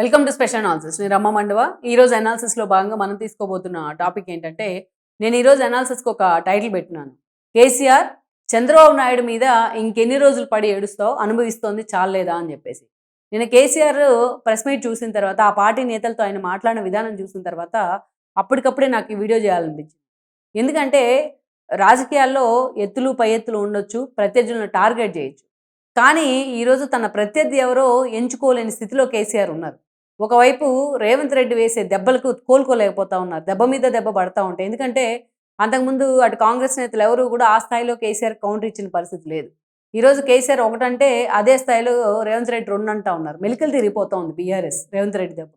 Welcome to special analysis నేను రమ్మ మండవ. ఈరోజు అనాలిసిస్లో భాగంగా మనం తీసుకోబోతున్న టాపిక్ ఏంటంటే నేను ఈరోజు అనాలిసిస్కి ఒక టైటిల్ పెట్టినాను. కేసీఆర్ చంద్రబాబు నాయుడు మీద ఇంకెన్ని రోజులు పడి ఏడుస్తావు అనుభవిస్తోంది చాలేదా అని చెప్పేసి. నేను కేసీఆర్ ప్రెస్ మీట్ చూసిన తర్వాత ఆ పార్టీ నేతలతో ఆయన మాట్లాడిన విధానం చూసిన తర్వాత అప్పటికప్పుడే నాకు ఈ వీడియో చేయాలనిపించింది. ఎందుకంటే రాజకీయాల్లో ఎత్తులు పై ఎత్తులు ఉండొచ్చు ప్రత్యర్థులను టార్గెట్ చేయొచ్చు. కానీ ఈరోజు తన ప్రత్యర్థి ఎవరో ఎంచుకోలేని స్థితిలో కేసీఆర్ ఉన్నారు. ఒకవైపు రేవంత్ రెడ్డి వేసే దెబ్బలకు కోలుకోలేకపోతా ఉన్నారు. దెబ్బ మీద దెబ్బ పడతా ఉంటాయి. ఎందుకంటే అంతకుముందు అటు కాంగ్రెస్ నేతలు ఎవరు కూడా ఆ స్థాయిలో కేసీఆర్ కౌంటర్ ఇచ్చిన పరిస్థితి లేదు. ఈరోజు కేసీఆర్ ఒకటంటే అదే స్థాయిలో రేవంత్ రెడ్డి రెండు అంటా ఉన్నారు. మెలికలు తిరిగిపోతా ఉంది బీఆర్ఎస్ రేవంత్ రెడ్డి దెబ్బ.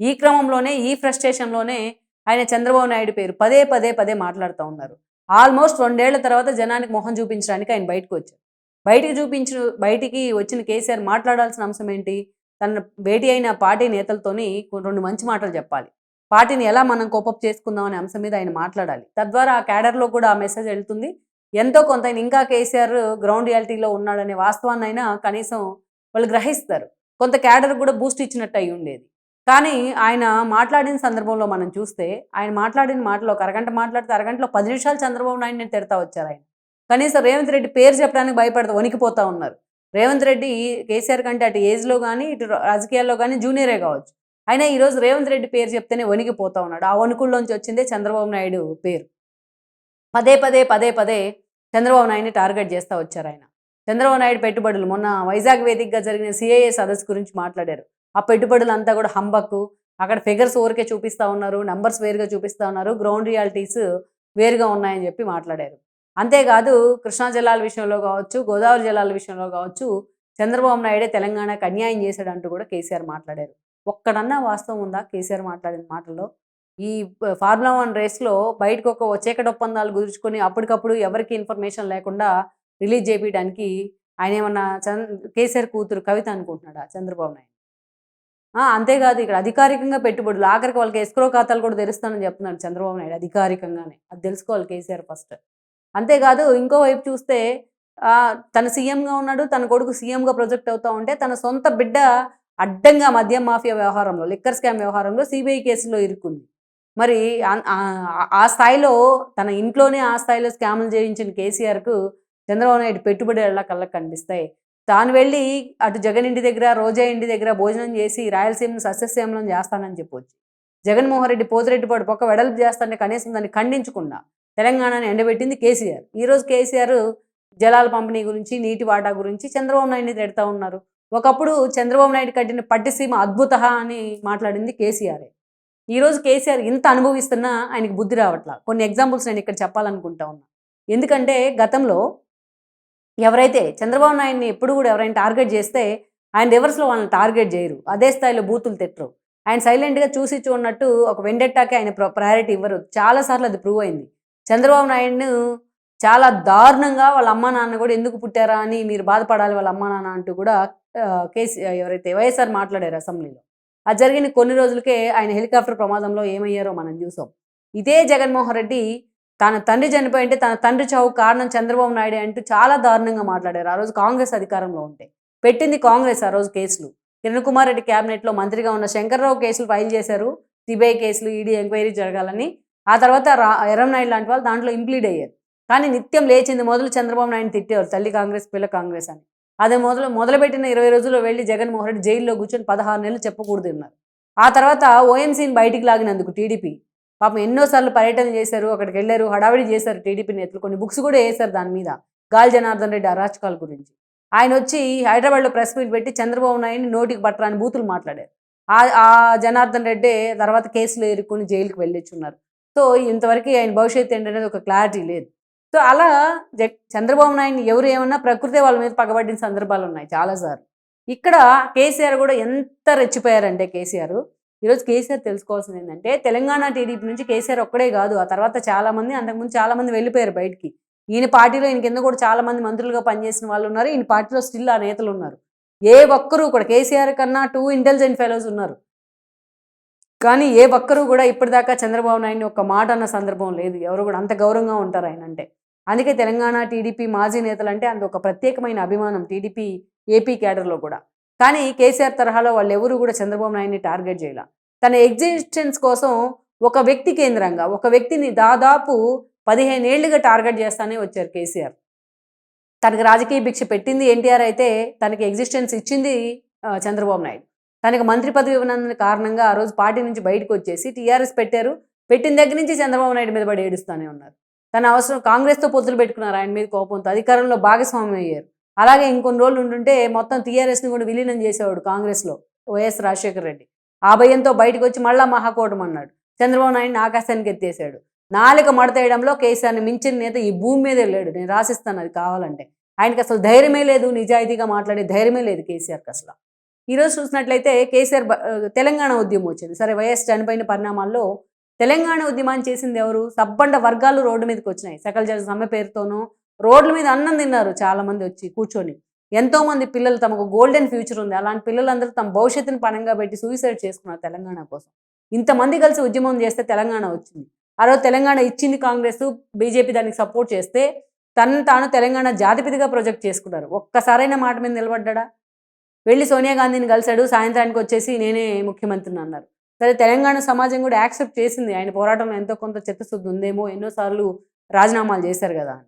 ఈ క్రమంలోనే ఈ ఫ్రస్ట్రేషన్లోనే ఆయన చంద్రబాబు నాయుడు పేరు పదే పదే పదే మాట్లాడుతూ ఉన్నారు. ఆల్మోస్ట్ రెండేళ్ళ తర్వాత జనానికి మొహం చూపించడానికి ఆయన బయటకు వచ్చారు. బయటికి చూపించిన బయటికి వచ్చిన కేసీఆర్ మాట్లాడాల్సిన అంశం ఏంటి? తన భేటీ అయిన పార్టీ నేతలతోని రెండు మంచి మాటలు చెప్పాలి. పార్టీని ఎలా మనం కోపప్ చేసుకుందాం అనే అంశం మీద ఆయన మాట్లాడాలి. తద్వారా ఆ క్యాడర్లో కూడా ఆ మెసేజ్ వెళ్తుంది. ఎంతో కొంత ఆయన ఇంకా కేసీఆర్ గ్రౌండ్ రియాలిటీలో ఉన్నాడనే వాస్తవాన్ని అయినా కనీసం వాళ్ళు గ్రహిస్తారు. కొంత క్యాడర్ కూడా బూస్ట్ ఇచ్చినట్టు అయి ఉండేది. కానీ ఆయన మాట్లాడిన సందర్భంలో మనం చూస్తే ఆయన మాట్లాడిన మాటలో ఒక అరగంట మాట్లాడితే అరగంటలో పది నిమిషాలు చంద్రబాబు నాయుడిని తిడతా వచ్చారు ఆయన. కనీసం రేవంత్ రెడ్డి పేరు చెప్పడానికి భయపడతా వణికిపోతా ఉన్నారు. రేవంత్ రెడ్డి కేసీఆర్ కంటే అటు ఏజ్లో కానీ ఇటు రాజకీయాల్లో కానీ జూనియరే కావచ్చు. అయినా ఈరోజు రేవంత్ రెడ్డి పేరు చెప్తేనే వణికిపోతా ఉన్నాడు. ఆ వణుకుల్లోంచి వచ్చిందే చంద్రబాబు నాయుడు పేరు. పదే పదే పదే పదే చంద్రబాబు నాయుడిని టార్గెట్ చేస్తూ వచ్చారు ఆయన. చంద్రబాబు నాయుడు పెట్టుబడులు మొన్న వైజాగ్ వేదికగా జరిగిన సిఐఏ సదస్సు గురించి మాట్లాడారు. ఆ పెట్టుబడులు అంతా కూడా హంబక్కు. అక్కడ ఫిగర్స్ ఊరికే చూపిస్తూ ఉన్నారు నంబర్స్ వేరుగా చూపిస్తూ ఉన్నారు గ్రౌండ్ రియాలిటీస్ వేరుగా ఉన్నాయని చెప్పి మాట్లాడారు. అంతేకాదు కృష్ణా జలాల విషయంలో కావచ్చు గోదావరి జలాల విషయంలో కావచ్చు చంద్రబాబు నాయుడే తెలంగాణకు అన్యాయం చేశాడంటూ కూడా కేసీఆర్ మాట్లాడారు. ఒక్కడన్నా వాస్తవం ఉందా? కేసీఆర్ మాట్లాడిన మాటల్లో ఈ ఫార్ములా వన్ రేస్లో బయటకు ఒక చీకటి ఒప్పందాలు కుదుర్చుకొని అప్పటికప్పుడు ఎవరికి ఇన్ఫర్మేషన్ లేకుండా రిలీజ్ చేయడానికి ఆయన ఏమన్నా చంద్ర కేసీఆర్ కూతురు కవిత అనుకుంటున్నాడా చంద్రబాబు నాయుడు? ఆ, అంతేకాదు ఇక్కడ అధికారికంగా పెట్టుబడులు ఆఖరికి వాళ్ళకి ఎస్క్రో ఖాతాలు కూడా తెరుస్తానని చెప్తున్నాడు చంద్రబాబు నాయుడు అధికారికంగానే. అది తెలుసుకోవాలి కేసీఆర్ ఫస్ట్. అంతేకాదు ఇంకో వైపు చూస్తే తన సీఎంగా ఉన్నాడు తన కొడుకు సీఎంగా ప్రొజెక్ట్ అవుతా ఉంటే తన సొంత బిడ్డ అడ్డంగా మద్యం మాఫియా వ్యవహారంలో లిక్కర్ స్కామ్ వ్యవహారంలో సిబిఐ కేసులో ఇరుక్కుంది. మరి ఆ- స్థాయిలో తన ఇంట్లోనే ఆ స్థాయిలో స్కామ్లు చేయించిన కేసీఆర్కు చంద్రబాబు నాయుడు పెట్టుబడి ఎలా కళ్ళకు కనిపిస్తాయి? తాను వెళ్ళి అటు జగన్ ఇంటి దగ్గర రోజా ఇంటి దగ్గర భోజనం చేసి రాయలసీమను సస్యశ్యామలం చేస్తానని చెప్పొచ్చు. జగన్మోహన్ రెడ్డి పోతిరెడ్డిపాడు పక్క వెడల్పు చేస్తానంటే కనీసం దాన్ని ఖండించకుండా తెలంగాణని ఎండబెట్టింది కేసీఆర్. ఈరోజు కేసీఆర్ జలాల పంపిణీ గురించి నీటి వాటా గురించి చంద్రబాబు నాయుడిని తిడతా ఉన్నారు. ఒకప్పుడు చంద్రబాబు నాయుడు కట్టిన పట్టిసీమ అద్భుత అని మాట్లాడింది కేసీఆరే. ఈరోజు కేసీఆర్ ఇంత అనుభవిస్తున్నా ఆయనకి బుద్ధి రావట్లా? కొన్ని ఎగ్జాంపుల్స్ నేను ఇక్కడ చెప్పాలనుకుంటా ఉన్నా. ఎందుకంటే గతంలో ఎవరైతే చంద్రబాబు నాయుడిని ఎప్పుడు కూడా ఎవరైనా టార్గెట్ చేస్తే ఆయన రివర్స్లో వాళ్ళని టార్గెట్ చేయరు. అదే స్థాయిలో బూతులు తిట్టరు. ఆయన సైలెంట్గా చూసి చూడనట్టు ఒక వెండెట్టాకే ఆయన ప్రయారిటీ ఇవ్వరు. చాలాసార్లు అది ప్రూవ్ అయింది. చంద్రబాబు నాయుడును చాలా దారుణంగా వాళ్ళ అమ్మా నాన్న కూడా ఎందుకు పుట్టారా అని మీరు బాధపడాలి వాళ్ళ అమ్మా నాన్న అంటూ కూడా కేసీ ఎవరైతే వైఎస్ఆర్ మాట్లాడారు అసెంబ్లీలో. అది జరిగిన కొన్ని రోజులకే ఆయన హెలికాప్టర్ ప్రమాదంలో ఏమయ్యారో మనం చూసాం. ఇదే జగన్మోహన్ రెడ్డి తన తండ్రి చనిపోయింటే తన తండ్రి చావు కారణం చంద్రబాబు నాయుడు అంటూ చాలా దారుణంగా మాట్లాడారు. ఆ రోజు కాంగ్రెస్ అధికారంలో ఉంటే. పెట్టింది కాంగ్రెస్ ఆ రోజు కేసులు. కిరణ్ కుమార్ రెడ్డి క్యాబినెట్లో మంత్రిగా ఉన్న శంకర్రావు కేసులు ఫైల్ చేశారు. సిబిఐ కేసులు ఈడీ ఎంక్వైరీ జరగాలని ఆ తర్వాత రా ఎర్రంనాయుడు లాంటి వాళ్ళు దాంట్లో ఇంప్లీడ్ అయ్యారు. కానీ నిత్యం లేచింది మొదలు చంద్రబాబు నాయుడు తిట్టేవారు తల్లి కాంగ్రెస్ పిల్ల కాంగ్రెస్ అని. అదే మొదలు మొదలుపెట్టిన ఇరవై రోజుల్లో వెళ్ళి జగన్మోహన్ రెడ్డి జైల్లో కూర్చొని పదహారు నెలలు చెప్పకూడదు ఉన్నారు ఆ తర్వాత ఓఎంసీని బయటికి లాగినందుకు టీడీపీ. పాపం ఎన్నోసార్లు పర్యటన చేశారు అక్కడికి వెళ్ళారు హడావిడి చేశారు టీడీపీ నేతలు. కొన్ని బుక్స్ కూడా వేశారు దాని మీద గాలి జనార్దన్ రెడ్డి అరాచకాల గురించి. ఆయన వచ్చి హైదరాబాద్లో ప్రెస్ మీట్ పెట్టి చంద్రబాబు నాయుడిని నోటికి పట్టరాని బూతులు మాట్లాడారు. ఆ ఆ జనార్దన్ రెడ్డి తర్వాత కేసులు ఎరుక్కొని జైలుకి వెళ్ళొచ్చున్నారు. సో ఇంతవరకు ఆయన భవిష్యత్తు ఏంటనేది ఒక క్లారిటీ లేదు. సో అలా చంద్రబాబు నాయుడిని ఎవరు ఏమన్నా ప్రకృతి వాళ్ళ మీద పగబట్టిన సందర్భాలు ఉన్నాయి చాలాసార్లు ఇక్కడ కేసీఆర్ కూడా ఎంత రెచ్చిపోయారంటే కేసీఆర్ ఈరోజు కేసీఆర్ తెలుసుకోవాల్సింది ఏంటంటే తెలంగాణ టీడీపీ నుంచి కేసీఆర్ ఒక్కడే కాదు ఆ తర్వాత చాలా మంది అంతకుముందు చాలా మంది వెళ్ళిపోయారు బయటికి. ఈయన పార్టీలో ఈయన కింద కూడా చాలా మంది మంత్రులుగా పనిచేసిన వాళ్ళు ఉన్నారు ఈయన పార్టీలో స్టిల్ ఆ నేతలు ఉన్నారు. ఏ ఒక్కరు కూడా కేసీఆర్ కన్నా టూ ఇంటెలిజెంట్ ఫెలోస్ ఉన్నారు. కానీ ఏ ఒక్కరు కూడా ఇప్పటిదాకా చంద్రబాబు నాయుడిని ఒక మాట అన్న సందర్భం లేదు. ఎవరు కూడా అంత గౌరవంగా ఉంటారు ఆయన అంటే. అందుకే తెలంగాణ టీడీపీ మాజీ నేతలు అంటే అంత ఒక ప్రత్యేకమైన అభిమానం టీడీపీ ఏపీ క్యాడర్లో కూడా. కానీ కేసీఆర్ తరహాలో వాళ్ళు ఎవరు కూడా చంద్రబాబు నాయుడిని టార్గెట్ చేయాల. తన ఎగ్జిస్టెన్స్ కోసం ఒక వ్యక్తి కేంద్రంగా ఒక వ్యక్తిని దాదాపు పదిహేను ఏళ్ళుగా టార్గెట్ చేస్తానే వచ్చారు కేసీఆర్. తనకి రాజకీయ భిక్ష పెట్టింది ఎన్టీఆర్ అయితే తనకి ఎగ్జిస్టెన్స్ ఇచ్చింది చంద్రబాబు నాయుడు. తనకి మంత్రి పదవి ఇవ్వనందున కారణంగా ఆ రోజు పార్టీ నుంచి బయటకు వచ్చేసి టీఆర్ఎస్ పెట్టారు. పెట్టిన దగ్గర నుంచి చంద్రబాబు నాయుడు మీద పడి ఏడుస్తూనే ఉన్నారు. తన అవసరం కాంగ్రెస్తో పొత్తులు పెట్టుకున్నారు. ఆయన మీద కోపంతో అధికారంలో భాగస్వామ్యం అయ్యారు. అలాగే ఇంకొన్ని రోజులు ఉంటుంటే మొత్తం టీఆర్ఎస్ని కూడా విలీనం చేసేవాడు కాంగ్రెస్లో వైఎస్ రాజశేఖర రెడ్డి. ఆ భయంతో బయటకు వచ్చి మళ్ళా మహాకూటమి అన్నాడు. చంద్రబాబు నాయుడిని ఆకాశానికి ఎత్తేసాడు. నాలుక మడతేయడంలో కేసీఆర్ని మించిన నేత ఈ భూమి మీద వెళ్ళాడు నేను రాసిస్తాను అది కావాలంటే. ఆయనకి అసలు ధైర్యమే లేదు. నిజాయితీగా మాట్లాడే ధైర్యమే లేదు కేసీఆర్కి అసలు. ఈరోజు చూసినట్లయితే కేసీఆర్ తెలంగాణ ఉద్యమం వచ్చింది. సరే వైఎస్ చనిపోయిన పరిణామాల్లో తెలంగాణ ఉద్యమాన్ని చేసింది ఎవరు? సబ్బండ వర్గాలు రోడ్డు మీదకి వచ్చినాయి. సకల జన సమ్మె పేరుతోనూ రోడ్ల మీద అన్నం తిన్నారు చాలామంది వచ్చి కూర్చొని. ఎంతో మంది పిల్లలు తమకు గోల్డెన్ ఫ్యూచర్ ఉంది. అలాంటి పిల్లలందరూ తమ భవిష్యత్తుని పణంగా పెట్టి సూసైడ్ చేసుకున్నారు తెలంగాణ కోసం. ఇంతమంది కలిసి ఉద్యమం చేస్తే తెలంగాణ వచ్చింది. ఆ రోజు తెలంగాణ ఇచ్చింది కాంగ్రెస్ బీజేపీ దానికి సపోర్ట్ చేస్తే తను తాను తెలంగాణ జాతిపిదిగా ప్రొజెక్ట్ చేసుకున్నారు. ఒక్కసారైన మాట మీద నిలబడ్డా వెళ్ళి సోనియా గాంధీని కలిశాడు సాయంత్రానికి వచ్చేసి నేనే ముఖ్యమంత్రిని అన్నారు. సరే తెలంగాణ సమాజం కూడా యాక్సెప్ట్ చేసింది. ఆయన పోరాటంలో ఎంతో కొంత చిత్తశుద్ధి ఉందేమో ఎన్నోసార్లు రాజీనామాలు చేశారు కదా అని.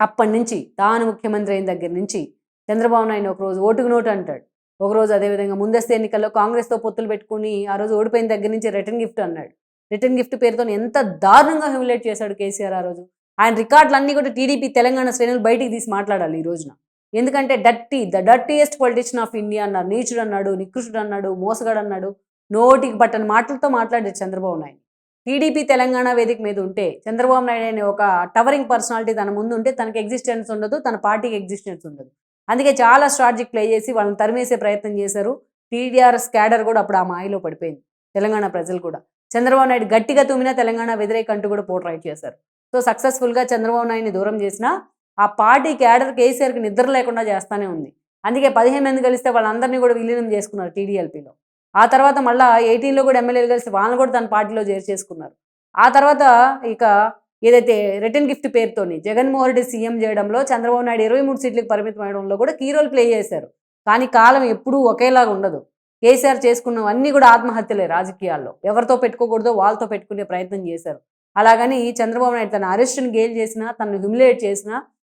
అప్పటి నుంచి తాను ముఖ్యమంత్రి అయిన దగ్గర నుంచి చంద్రబాబు నాయుడు ఒకరోజు ఓటుకు నోటు అంటాడు. ఒకరోజు అదేవిధంగా ముందస్తు ఎన్నికల్లో కాంగ్రెస్తో పొత్తులు పెట్టుకుని ఆ రోజు ఓడిపోయిన దగ్గర నుంచి రిటర్న్ గిఫ్ట్ అన్నాడు. రిటర్న్ గిఫ్ట్ పేరుతో ఎంత దారుణంగా హ్యూమిలేట్ చేశాడు కేసీఆర్ ఆ రోజు. ఆయన రికార్డులన్నీ కూడా టీడీపీ తెలంగాణ శ్రేణులు బయటికి తీసి మాట్లాడాలి ఈ రోజున. ఎందుకంటే dirty the dirtiest politician of India అన్నారు. నీచుడు అన్నాడు నికృష్టుడు అన్నాడు మోసగాడు అన్నాడు నోటికి పట్టని మాటలతో మాట్లాడారు చంద్రబాబు నాయుడు. టీడీపీ తెలంగాణ వేదిక మీద ఉంటే చంద్రబాబు నాయుడు అనే ఒక టవరింగ్ పర్సనాలిటీ తన ముందు ఉంటే తనకి ఎగ్జిస్టెన్స్ ఉండదు తన పార్టీకి ఎగ్జిస్టెన్స్ ఉండదు. అందుకే చాలా స్ట్రాటజిక్ ప్లే చేసి వాళ్ళని తరిమేసే ప్రయత్నం చేశారు. టీడీఆర్ఎస్ క్యాడర్ కూడా అప్పుడు ఆ మాయలో పడిపోయింది తెలంగాణ ప్రజలు కూడా. చంద్రబాబు నాయుడు గట్టిగా తుమ్మినా తెలంగాణ వ్యతిరేక అంటూ కూడా పోర్ట్రైట్ చేశారు. సో సక్సెస్ఫుల్గా చంద్రబాబు నాయుడిని దూరం చేసినా ఆ పార్టీ క్యాడర్ కేసీఆర్కి నిద్ర లేకుండా చేస్తూనే ఉంది. అందుకే పదిహేను మంది కలిస్తే వాళ్ళందరినీ కూడా విలీనం చేసుకున్నారు టీడీఎల్పీలో. ఆ తర్వాత మళ్ళీ ఎయిటీన్లో కూడా ఎమ్మెల్యేలు కలిసి వాళ్ళని కూడా తన పార్టీలో చేర్చేసుకున్నారు. ఆ తర్వాత ఇక ఏదైతే రిటర్న్ గిఫ్ట్ పేరుతోని జగన్మోహన్ రెడ్డి సీఎం చేయడంలో చంద్రబాబు నాయుడు ఇరవై మూడు సీట్లకు పరిమితం అవడంలో కూడా కీ రోల్ ప్లే చేశారు. కానీ కాలం ఎప్పుడూ ఒకేలాగా ఉండదు. కేసీఆర్ చేసుకున్నవన్నీ కూడా ఆత్మహత్యలే రాజకీయాల్లో. ఎవరితో పెట్టుకోకూడదో వాళ్ళతో పెట్టుకునే ప్రయత్నం చేశారు. అలాగని చంద్రబాబు నాయుడు తన అరెస్ట్ని గేల్ చేసినా తనను హ్యూమిలేట్ చేసినా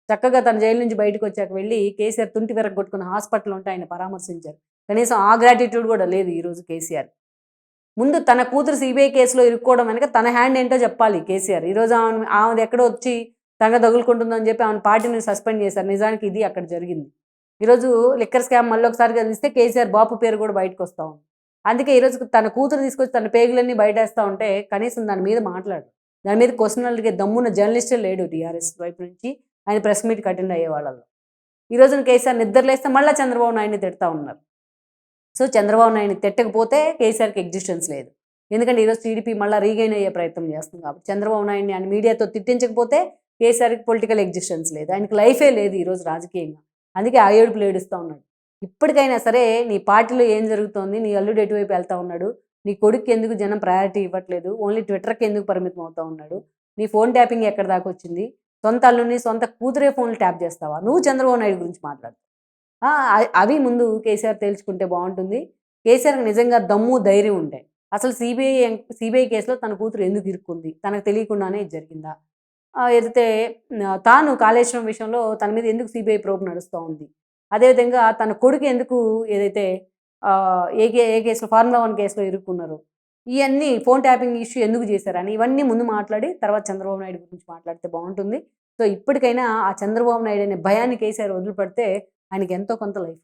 చక్కగా తన జైలు నుంచి బయటకు వచ్చాక వెళ్ళి కేసీఆర్ తుంటి విరగొట్టుకున్న హాస్పిటల్ ఉంటే ఆయన పరామర్శించారు. కనీసం ఆ గ్రాటిట్యూడ్ కూడా లేదు ఈరోజు కేసీఆర్. ముందు తన కూతురు సిబిఐ కేసులో ఇరుక్కోవడం వెనక తన హ్యాండ్ ఏంటో చెప్పాలి కేసీఆర్. ఈరోజు ఆమె ఆమెది ఎక్కడో వచ్చి తనగా తగులుకుంటుందని చెప్పి ఆమె పార్టీని సస్పెండ్ చేశారు. నిజానికి ఇది అక్కడ జరిగింది. ఈరోజు లిక్కర్ స్కామ్ మళ్ళీ ఒకసారి కలిస్తే కేసీఆర్ బాపు పేరు కూడా బయటకు వస్తూ ఉంది. అందుకే ఈరోజు తన కూతురు తీసుకొచ్చి తన పేగులన్నీ బయటేస్తూ ఉంటే కనీసం దాని మీద మాట్లాడు. దాని మీద క్వశ్చన్ అడిగే దమ్మున్న జర్నలిస్టే లేడు టీఆర్ఎస్ వైపు నుంచి. ఆయన ప్రెస్ మీట్కి అటెండ్ అయ్యే వాళ్ళలో. ఈ రోజున కేసీఆర్ నిద్రలేస్తే మళ్ళీ చంద్రబాబు నాయుడిని తిడతా ఉన్నారు. సో చంద్రబాబు నాయుడిని తిట్టకపోతే కేసీఆర్కి ఎగ్జిస్టెన్స్ లేదు. ఎందుకంటే ఈరోజు టీడీపీ మళ్ళీ రీగైన్ అయ్యే ప్రయత్నం చేస్తుంది కాబట్టి చంద్రబాబు నాయుడిని ఆయన మీడియాతో తిట్టించకపోతే కేసీఆర్కి పొలిటికల్ ఎగ్జిస్టెన్స్ లేదు. ఆయనకి లైఫే లేదు ఈరోజు రాజకీయంగా. అందుకే ఆ ఏడుపులు ఏడుస్తూ ఉన్నాడు. ఇప్పటికైనా సరే నీ పార్టీలో ఏం జరుగుతోంది నీ అల్లుడు ఎటువైపు వెళ్తా ఉన్నాడు నీ కొడుకు ఎందుకు జనం ప్రయారిటీ ఇవ్వట్లేదు ఓన్లీ ట్విట్టర్కి ఎందుకు పరిమితం అవుతా ఉన్నాడు నీ ఫోన్ ట్యాపింగ్ ఎక్కడ దాకా వచ్చింది సొంత అల్లుని సొంత కూతురే ఫోన్లు ట్యాప్ చేస్తావా? నువ్వు చంద్రబాబు నాయుడు గురించి మాట్లాడు. అవి ముందు కేసీఆర్ తేల్చుకుంటే బాగుంటుంది. కేసీఆర్కి నిజంగా దమ్ము ధైర్యం ఉంటాయి అసలు సిబిఐ సిబిఐ కేసులో తన కూతురు ఎందుకు ఇరుక్కుంది? తనకు తెలియకుండానే ఇది జరిగిందా? ఎదితే తాను కాళేశ్వరం విషయంలో తన మీద ఎందుకు సిబిఐ ప్రోబ్ నడుస్తూ ఉంది? అదేవిధంగా తన కొడుకు ఎందుకు ఏదైతే ఏ కే ఏ కేసులో ఫార్ములా వన్ కేసులో ఇరుక్కున్నారు ఇవన్నీ ఫోన్ ట్యాపింగ్ ఇష్యూ ఎందుకు చేశారని ఇవన్నీ ముందు మాట్లాడి తర్వాత చంద్రబాబు నాయుడు గురించి మాట్లాడితే బాగుంటుంది. సో ఇప్పటికైనా ఆ చంద్రబాబు నాయుడు అనే భయాన్ని కేసీఆర్ వదిలిపెడితే ఆయనకి ఎంతో కొంత లైఫ్